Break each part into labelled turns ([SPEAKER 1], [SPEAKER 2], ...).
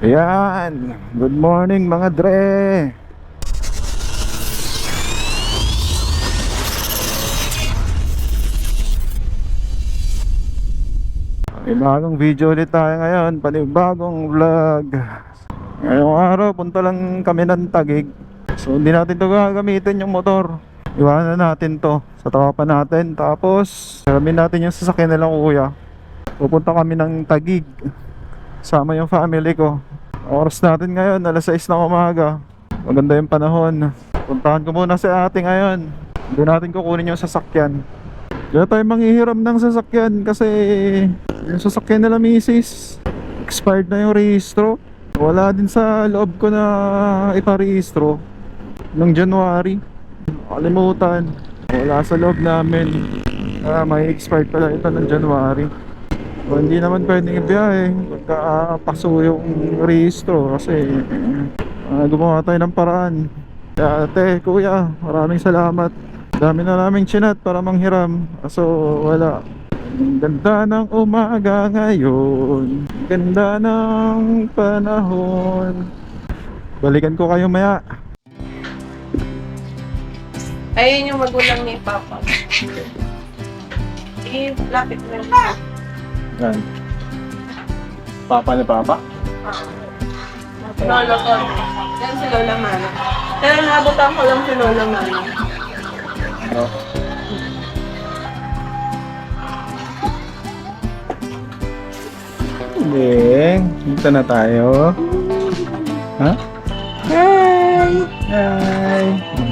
[SPEAKER 1] Ayan, good morning mga dre. Panibagong video ulit tayo ngayon, panibagong vlog. Ngayong araw, punta lang kami ng Tagig. So hindi natin to gagamitin yung motor. Iwanan natin to sa tropa natin. Tapos, alamin natin yung sasakyan nilang kuya. Pupunta kami ng Tagig. Sama yung family ko. Oras natin ngayon, alas 6 ng umaga. Maganda yung panahon. Puntahan ko muna si ate ngayon. Doon natin kukunin yung sasakyan. Kaya tayo manghihiram ng sasakyan kasi yung sasakyan nila misis expired na yung rehistro. Wala din sa loob ko na iparehistro nung January. Kalimutan. Wala sa loob namin. Ah, may expired pala ito ng January. O, hindi naman pwedeng ibiyahe pagka ah, paso yung rehistro kasi ah, gumawa tayo ng paraan. Ate, kuya, maraming salamat. Dami na naming chinat para manghiram. So, wala. Ganda ng umaga ngayon. Ganda ng panahon. Balikan ko kayo maya.
[SPEAKER 2] Ayun yung magulang ni Papa. Eh, lapit na.
[SPEAKER 1] Yan. Papa ni Papa?
[SPEAKER 2] Lolo ko. Yan si Lola Mana. Pero naabutan ko lang si Lola Mana.
[SPEAKER 1] No. Beng, dito na tayo. Ha? Hi! Hi!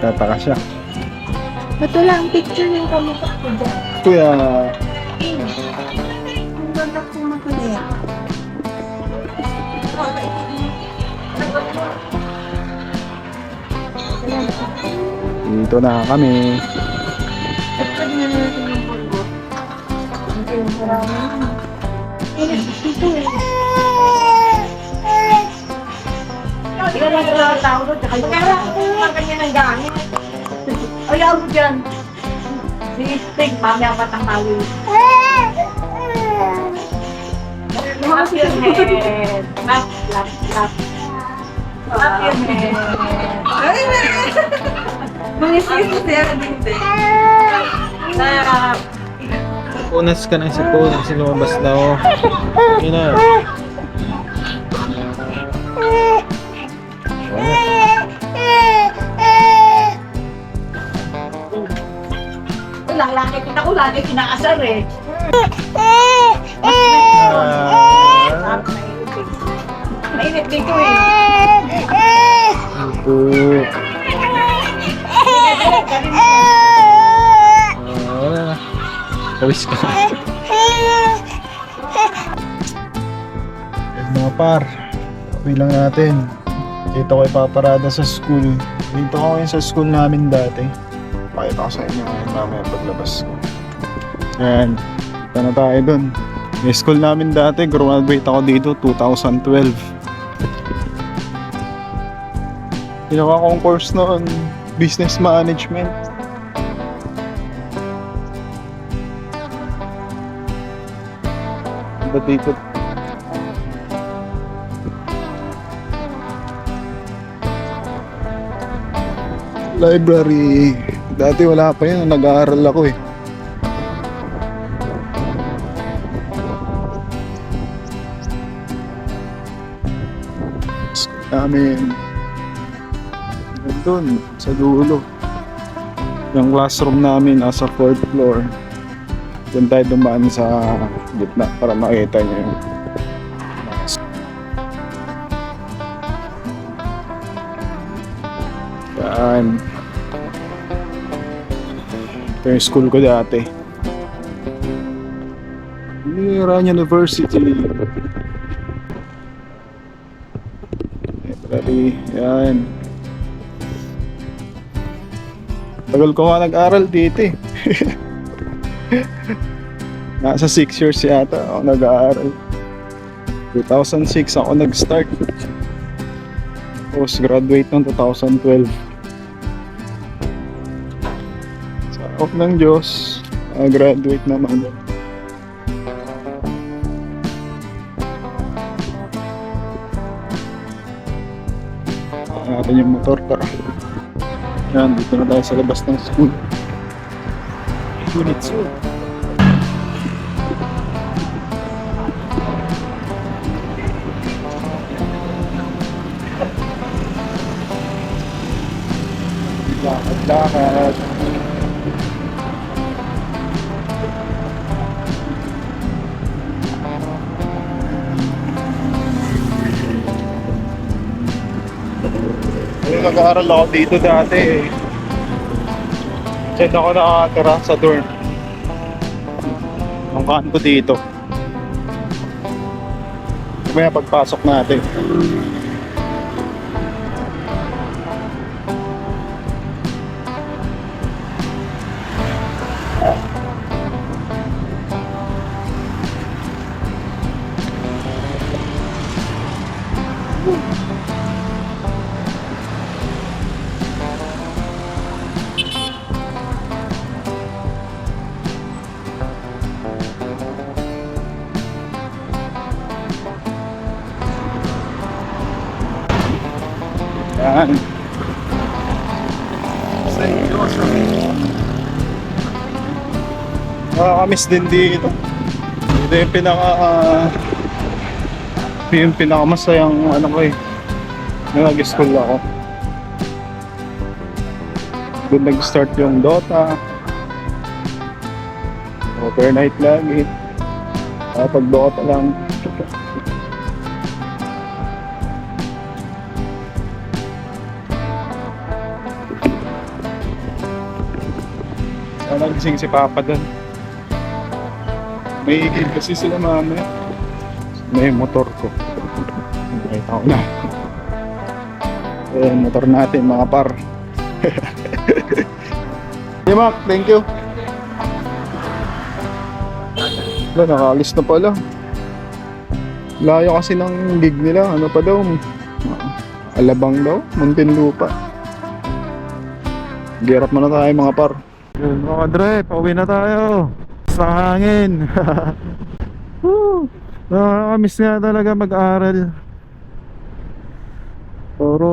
[SPEAKER 1] Tataka siya.
[SPEAKER 2] Ito lang, picture yung kamukha ko dyan.
[SPEAKER 1] Kuya, dito na kami.
[SPEAKER 2] Ito na natin yung bulbot. Ito yung marami. Eh, dito eh. Ikaw lang sa tao doon, kaya ang kanya ng gamit. Ayaw mo dyan. Si Stig, mamaya patangkawin. Clap your head. Clap, clap,
[SPEAKER 1] Punas ka ng sipon kasi lumabas ako. Yun na.
[SPEAKER 2] Lang laki kita ko lagi kinaasar eh.
[SPEAKER 1] Ah,
[SPEAKER 2] Mainit dito eh.
[SPEAKER 1] Ito. Ah. Pawis ka. Yan mga par. Uwi lang natin. Dito ko ipaparada sa school. Dito ko ngayon sa school namin dati. Pakita ko sa inyo ngayon mamaya paglabas ko. Ayan. Punta na tayo dun. Yung school namin dati, graduate ako dito 2012. Ginawa kong course noon, business management. Ba't dito? Library. Dati wala pa yun, nag-aaral ako eh. Namin. Doon, sa dulo. Yung classroom namin nasa fourth floor. Doon tayo dumaan sa gitna para makita niyo yung Yan. Ito yung school ko dati. Iran University. Library. Yan. Tagal ko nga nag-aral dito eh. Nasa 6 years yata ako nag-aaral. 2006 ako nag-start. Tapos graduate ng 2012. Sa of ng Diyos, ah, graduate naman. natin yung motor tara. Yan, dito na tayo sa labas ng school. Unit 2. Lakad-lakad. Yung nag-aaral ako dito dati eh. Diyan ako nakatira sa dorm. Ang kaan ko dito. Mamaya pagpasok natin. Nakakamiss din dito. Ito yung pinaka... ito yung pinakamasayang ano ko eh. Nung nag-school ako. Doon nag-start yung Dota. Overnight lagi. Kapag Dota lang. Sana gising si Papa doon. May kasi sila mamaya. May motor ko. Nakita ko na. Ayan, motor natin mga par. hey Mac, thank you. Wala, nakaalis na pala. Layo kasi ng gig nila. Ano pa daw? Alabang daw? Muntinlupa. Girap na na tayo mga par. Yun mga dre, pauwi na tayo. Sa hangin. Nakakamiss nga talaga mag-aral. Pero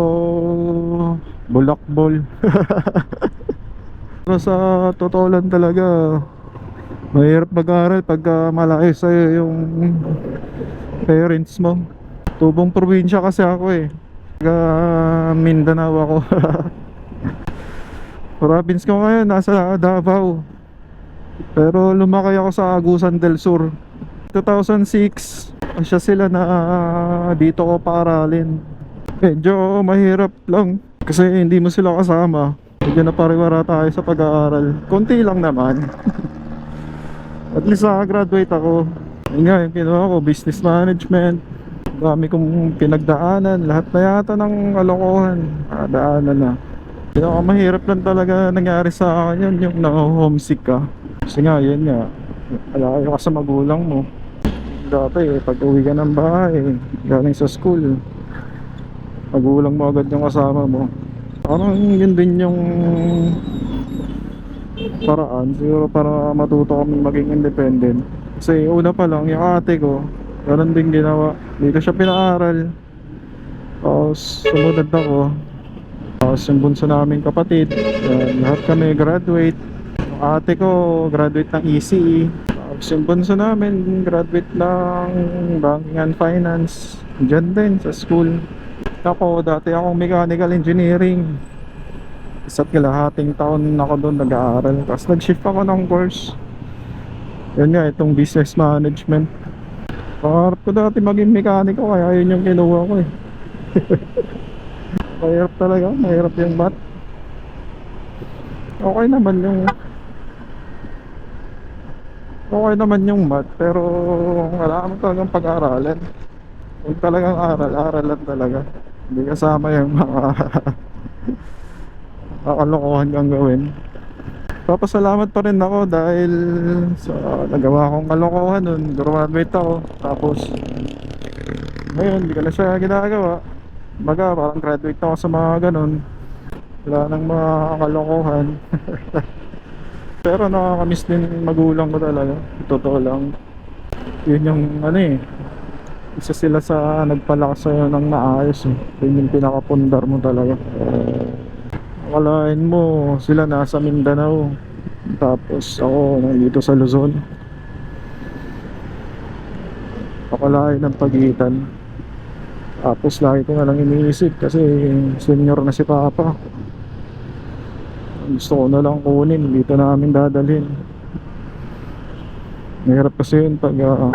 [SPEAKER 1] bulakbol. Pero sa totoo lang talaga, mahirap mag-aral pagka malaki sa'yo yung parents mo. Tubong probinsya kasi ako eh. Taga Mindanao ako. Province ko ngayon, nasa Davao. Pero lumaki ako sa Agusan del Sur. 2006, siya sila na dito ko paaralin. Medyo mahirap lang kasi hindi mo sila kasama. Medyo napariwara tayo sa pag-aaral. Konti lang naman. At least graduate ako. Yun nga, yung kinuha ko, business management. Dami kong pinagdaanan. Lahat na yata ng kalokohan. Daanan na. Pinaka mahirap lang talaga nangyari sa akin yun, yung na-homesick ka. Kasi nga, yun nga, alayo ka sa magulang mo. Dati, eh, pag uwi ka ng bahay, galing sa school, magulang mo agad yung kasama mo. Parang yun din yung paraan, siguro para matuto kami maging independent. Kasi una pa lang, yung ate ko, ganun din ginawa. Dito siya pinaaral. Tapos sumunod ako, tapos yung bunso namin kapatid, lahat kami graduate. Ate ko, graduate ng ECE. Tapos yung bunso namin, graduate ng Banking and Finance. Diyan din, sa school. Ako, dati akong mechanical engineering. Isa't kalahating taon ako doon nag-aaral. Tapos nag-shift ako ng course. Yan nga, itong business management. Pangarap ko dati maging mekaniko, kaya yun yung kinuha ko eh. Mahirap talaga, mahirap yung math. Okay naman yung Okay naman yung math, pero wala mo talagang pag-aralan. Kung talagang aral, aral lang talaga. Hindi kasama yung mga kakalokohan kang gawin. Papasalamat pa rin ako dahil sa nagawa kong kalokohan nun, graduate ako. Tapos, ngayon, hindi ko na siya ginagawa. Baga, parang graduate ako sa mga ganun. Wala nang mga kalokohan. Pero nakakamiss din magulang ko talaga. Totoo lang. Yun yung ano eh. isa sila sa nagpalakas sa'yo ng maayos eh. Yun yung pinakapundar mo talaga. Akalain mo, sila nasa Mindanao. Tapos ako nandito sa Luzon. Akalain ng pagitan. Tapos lagi ko na lang iniisip kasi senior na si Papa. Gusto ko na lang kunin, dito namin dadalhin. Mahirap kasi yun pag ah,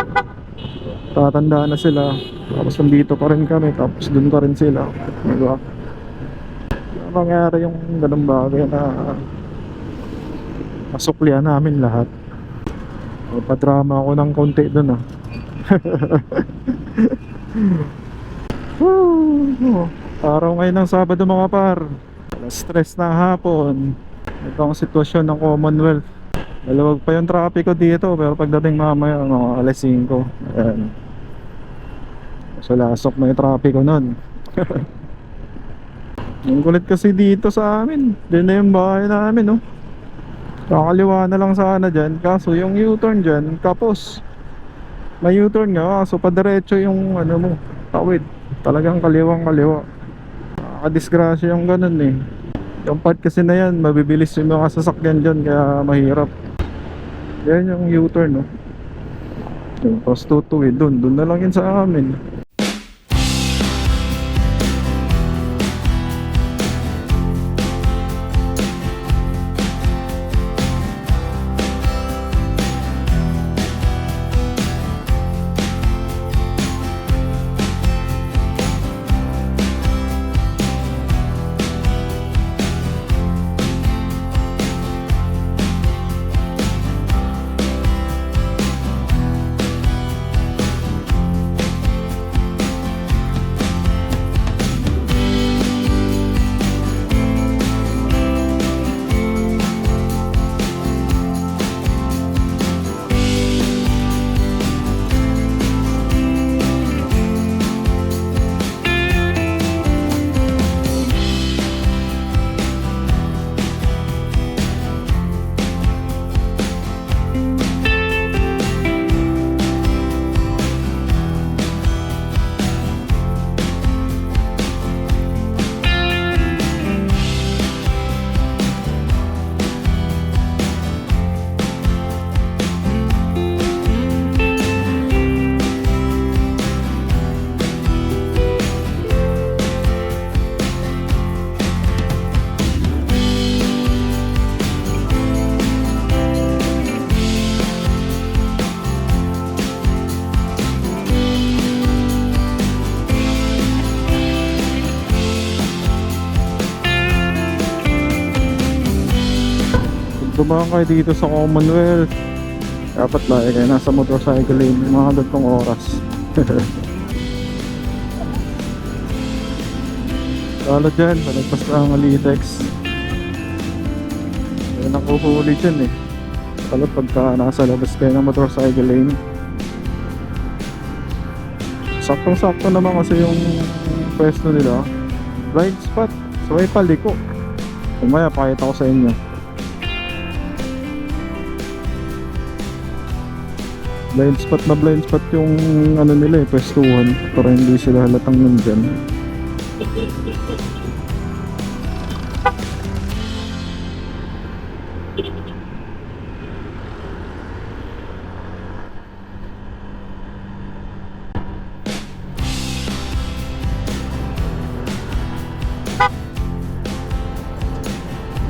[SPEAKER 1] tatanda na sila. Tapos nandito pa rin kami tapos dun pa rin sila. Diba mangyari yung ganung bagay na masuklian namin lahat. Padrama ako ng konti dun ah. Woo! araw ngayon ng Sabado mga par Alas stress na hapon. Ito ang sitwasyon ng Commonwealth. Dalawag pa yung trapiko dito pero pagdating mamaya mga alas 5 ayan. So lasok na yung trapiko nun. Ang kulit kasi dito sa amin. Diyan na yung bahay namin no? Kakaliwa na lang sana dyan. Kaso yung U-turn dyan Kapos. May U-turn nga kaso padiretso yung ano mo Tawid. Talagang kaliwang kaliwa Nakakadisgrasya yung ganun eh. Yung part kasi na yan Mabibilis yung mga sasakyan dyan Kaya mahirap. Yan yung U-turn no? Yung Tapos tutuwid dun Dun na lang yun sa amin dumaan kayo dito sa Commonwealth. Dapat lagi kayo nasa motorcycle lane. Mga gantong oras. Lalo dyan, palagpas ka ang Alitex Yan ang kuhuli dyan eh. Lalo pagka nasa labas kayo ng motorcycle lane. Saktong-sakto naman kasi yung pwesto nila. Blind spot. So paliko. Umaya pakita ko sa inyo blind spot na blind spot yung ano nila eh, pwestuhan para hindi sila halatang nandyan.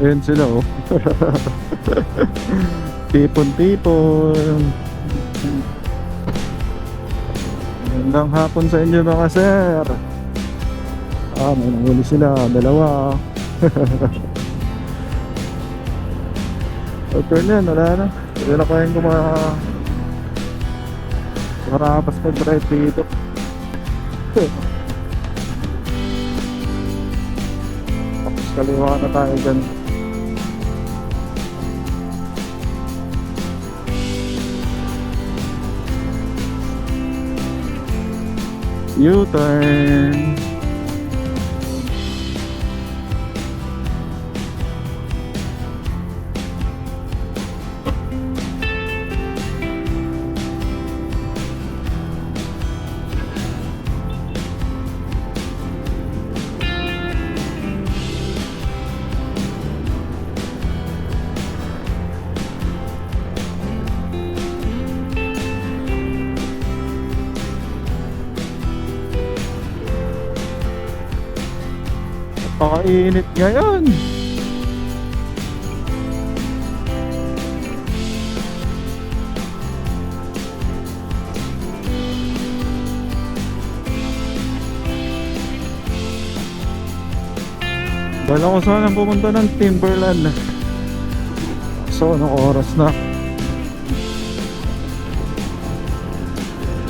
[SPEAKER 1] Ayan sila oh. Tipon-tipon Magandang hapon sa inyo mga sir. Ah, may nahuli sila, dalawa. Okay na wala na. Hindi na kayang kuma Marapas mag-drive dito. Tapos kaliwa na tayo dyan U-turn Napakainit ngayon. Bala ko sana pumunta ng Timberland. So, anong oras na?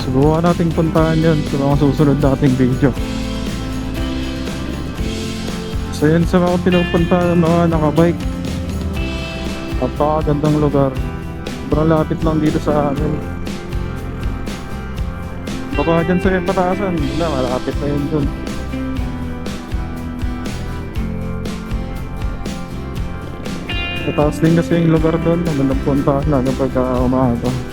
[SPEAKER 1] Subukan nating puntahan yun sa mga susunod nating video. So yun sa mga pinupunta ng mga nakabike. Napakagandang lugar. Sobrang lapit lang dito sa amin. Baka dyan sa patasan. Wala, malapit na yun dun. Mataas din kasi yung lugar doon. Magandang puntahan lalo pagka umaga.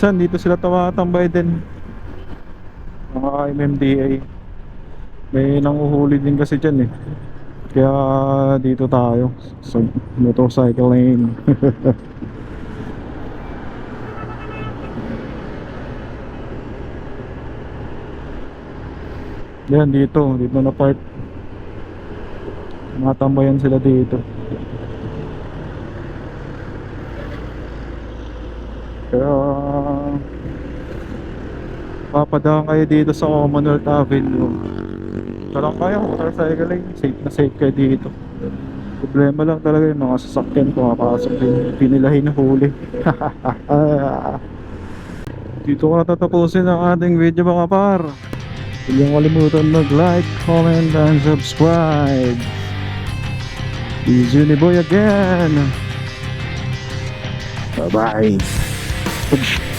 [SPEAKER 1] Minsan dito sila tumatambay din. Mga MMDA may nanguhuli din kasi dyan eh. Kaya dito tayo sa motorcycle lane yan dito. Dito na park matambayan sila dito. Kaya papadaan kayo dito sa Commonwealth Avenue. Parang kaya motorcycling, safe na safe kayo dito. Problema lang talaga yung mga sasakyan pumapasok din, hindi nila hinuhuli. dito ko natatapusin ang ating video mga par. Huwag kalimutan mag-like, comment, and subscribe. This is Uniboy again. Bye-bye. Pag